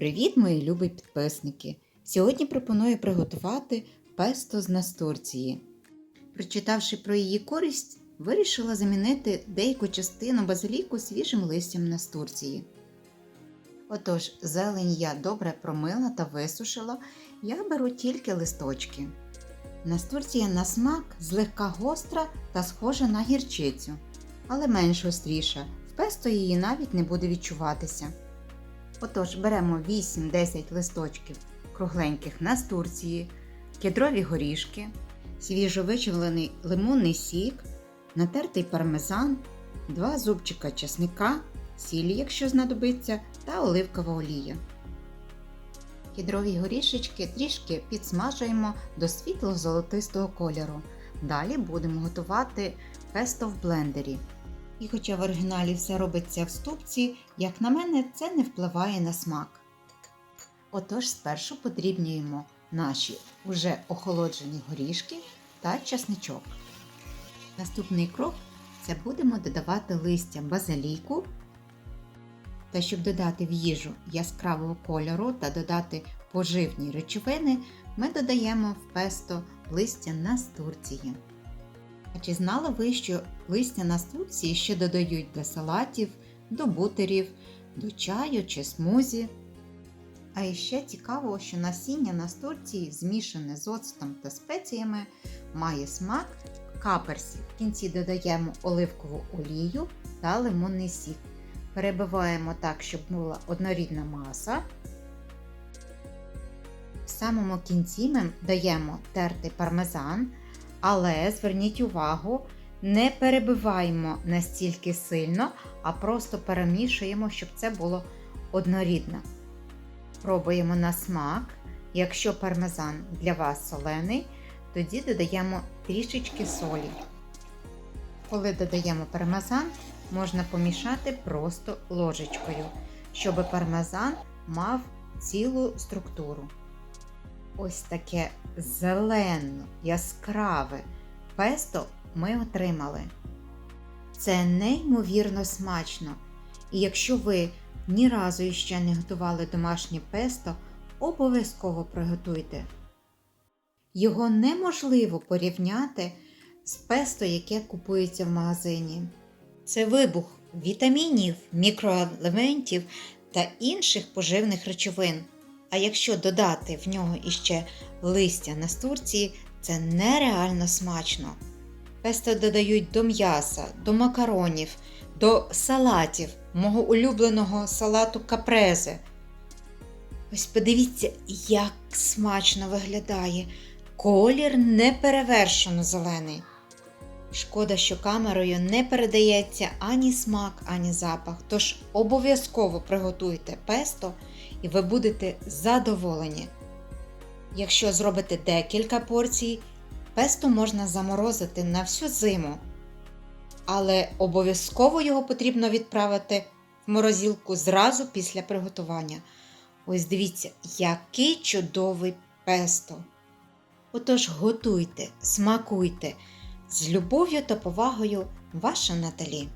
Привіт, мої любі підписники! Сьогодні пропоную приготувати песто з настурції. Прочитавши про її користь, вирішила замінити деяку частину базиліку свіжим листям настурції. Отож, зелень я добре промила та висушила, я беру тільки листочки. Настурція на смак злегка гостра та схожа на гірчицю, але менш гостріша. В песто її навіть не буде відчуватися. Отож, беремо 8-10 листочків кругленьких настурції, кедрові горішки, свіжовичавлений лимонний сік, натертий пармезан, 2 зубчика чесника, сіль, якщо знадобиться, та оливкова олія. Кедрові горішечки трішки підсмажуємо до світло-золотистого кольору. Далі будемо готувати песто в блендері. І хоча в оригіналі все робиться в ступці, як на мене, це не впливає на смак. Отож, спершу подрібнюємо наші уже охолоджені горішки та часничок. Наступний крок це будемо додавати листя базиліку. Та щоб додати в їжу яскравого кольору та додати поживні речовини, ми додаємо в песто листя настурції. А чи знали ви, що листя настурції ще додають до салатів, до бутерів, до чаю чи смузі? А іще цікаво, що насіння настурції, змішане з оцтом та спеціями, має смак каперсі. В кінці додаємо оливкову олію та лимонний сік. Перебиваємо так, щоб була однорідна маса. В самому кінці ми даємо тертий пармезан, але зверніть увагу, не перебиваємо настільки сильно, а просто перемішуємо, щоб це було однорідно. Пробуємо на смак. Якщо пармезан для вас солений, тоді додаємо трішечки солі. Коли додаємо пармезан, можна помішати просто ложечкою, щоб пармезан мав цілу структуру. Ось таке зелено, яскраве песто ми отримали. Це неймовірно смачно. І якщо ви ні разу іще не готували домашнє песто, обов'язково приготуйте. Його неможливо порівняти з песто, яке купується в магазині. Це вибух вітамінів, мікроелементів та інших поживних речовин. А якщо додати в нього іще листя настурції, це нереально смачно. Песто додають до м'яса, до макаронів, до салатів, мого улюбленого салату капрезе. Ось подивіться, як смачно виглядає. Колір неперевершено зелений. Шкода, що камерою не передається ані смак, ані запах. Тож обов'язково приготуйте песто і ви будете задоволені. Якщо зробите декілька порцій, песто можна заморозити на всю зиму. Але обов'язково його потрібно відправити в морозилку зразу після приготування. Ось дивіться, який чудовий песто! Отож, готуйте, смакуйте. З любов'ю та повагою, ваша Наталі.